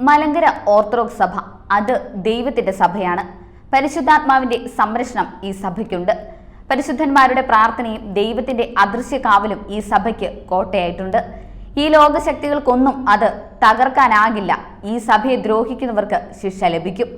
Malankara orthodox സഭ. അത് ദൈവത്തിന്റെ സഭയാണ്. പരിശുദ്ധാത്മാവിന്റെ സംരക്ഷണം ഈ സഭയ്ക്കുണ്ട്. പരിശുദ്ധന്മാരുടെ പ്രാർത്ഥനയും ദൈവത്തിന്റെ അദൃശ്യ കാവലും ഈ സഭയ്ക്ക് കോട്ടയായിട്ടുണ്ട്. ഈ ലോകശക്തികൾക്കൊന്നും അത് തകർക്കാനാകില്ല. ഈ സഭയെ ദ്രോഹിക്കുന്നവർക്ക് ശിക്ഷ ലഭിക്കും.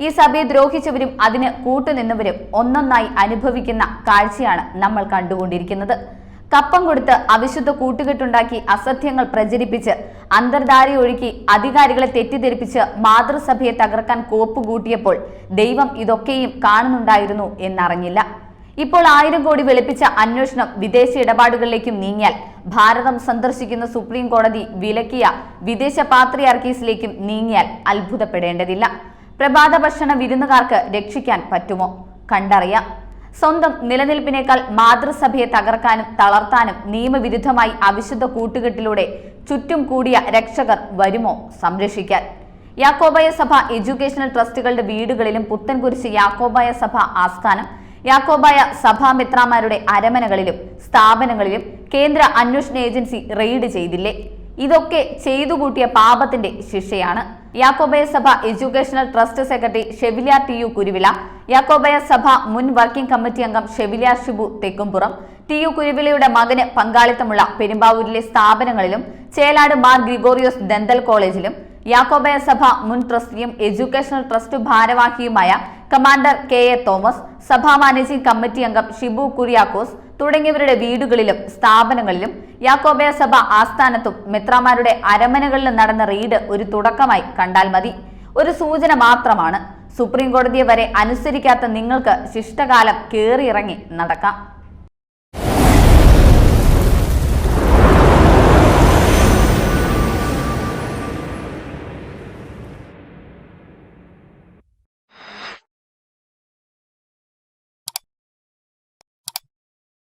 ഈ സഭയെ ദ്രോഹിച്ചവരും അതിന് കൂട്ടുനിന്നവരും ഒന്നൊന്നായി അനുഭവിക്കുന്ന കാഴ്ചയാണ് നമ്മൾ കണ്ടുകൊണ്ടിരിക്കുന്നത്. കപ്പം കൊടുത്ത് അവിശുദ്ധ കൂട്ടുകെട്ടുണ്ടാക്കി അസത്യങ്ങൾ പ്രചരിപ്പിച്ച് അന്തർധാര ഒഴുക്കി അധികാരികളെ തെറ്റിദ്ധരിപ്പിച്ച് മാതൃസഭയെ തകർക്കാൻ കോപ്പുകൂട്ടിയപ്പോൾ ദൈവം ഇതൊക്കെയും കാണുന്നുണ്ടായിരുന്നു എന്നറിഞ്ഞില്ല. ഇപ്പോൾ ആയിരം കോടി വെളുപ്പിച്ച അന്വേഷണം വിദേശ ഇടപാടുകളിലേക്കും നീങ്ങിയാൽ ഭാരതം സന്ദർശിക്കുന്ന സുപ്രീം കോടതി വിലക്കിയ വിദേശ പാത്രിയാർക്കീസിലേക്കും നീങ്ങിയാൽ അത്ഭുതപ്പെടേണ്ടതില്ല. പ്രഭാത ഭക്ഷണ വിരുന്നുകാർക്ക് രക്ഷിക്കാൻ പറ്റുമോ? കണ്ടറിയാം. സ്വന്തം നിലനിൽപ്പിനേക്കാൾ മാതൃസഭയെ തകർക്കാനും തളർത്താനും നിയമവിരുദ്ധമായി അവിശുദ്ധ കൂട്ടുകെട്ടിലൂടെ ചുറ്റും കൂടിയ രക്ഷകർ വരുമോ സംരക്ഷിക്കാൻ? യാക്കോബായ സഭ എഡ്യൂക്കേഷണൽ ട്രസ്റ്റുകളുടെ വീടുകളിലും പുത്തൻകുരിശ് യാക്കോബായ സഭ ആസ്ഥാനം യാക്കോബായ സഭാമിത്രാമാരുടെ അരമനകളിലും സ്ഥാപനങ്ങളിലും കേന്ദ്ര അന്വേഷണ ഏജൻസി റെയ്ഡ് ചെയ്തില്ലേ? ഇതൊക്കെ ചെയ്തു കൂട്ടിയ പാപത്തിന്റെ ശിക്ഷയാണ്. യാക്കോബയ സഭ educational trust secretary chevalier T U Kuruvila Yakobaya സഭ മുൻ വർക്കിംഗ് കമ്മിറ്റി അംഗം chevalier Shibu Thekkumpuram T U കുരുവിലയുടെ മകന് പങ്കാളിത്തമുള്ള പെരുമ്പാവൂരിലെ സ്ഥാപനങ്ങളിലും ചേലാട് മാർ ഗ്രിഗോറിയോസ് ദന്തൽ കോളേജിലും യാക്കോബയ സഭ മുൻ ട്രസ്റ്റിയും എഡ്യൂക്കേഷണൽ ട്രസ്റ്റ് ഭാരവാഹിയുമായ കമാൻഡർ കെ എ തോമസ് സഭാ മാനേജിംഗ് കമ്മിറ്റി അംഗം ഷിബു കുര്യാക്കോസ് തുടങ്ങിയവരുടെ വീടുകളിലും സ്ഥാപനങ്ങളിലും യാക്കോബയ സഭ ആസ്ഥാനത്തും മെത്രാമാരുടെ അരമനകളിലും നടന്ന റെയ്ഡ് ഒരു തുടക്കമായി കണ്ടാൽ മതി. ഒരു സൂചന മാത്രമാണ്. സുപ്രീം കോടതിയെ വരെ അനുസരിക്കാത്ത നിങ്ങൾക്ക് ശിഷ്ടകാലം കേറിയിറങ്ങി നടക്കാം.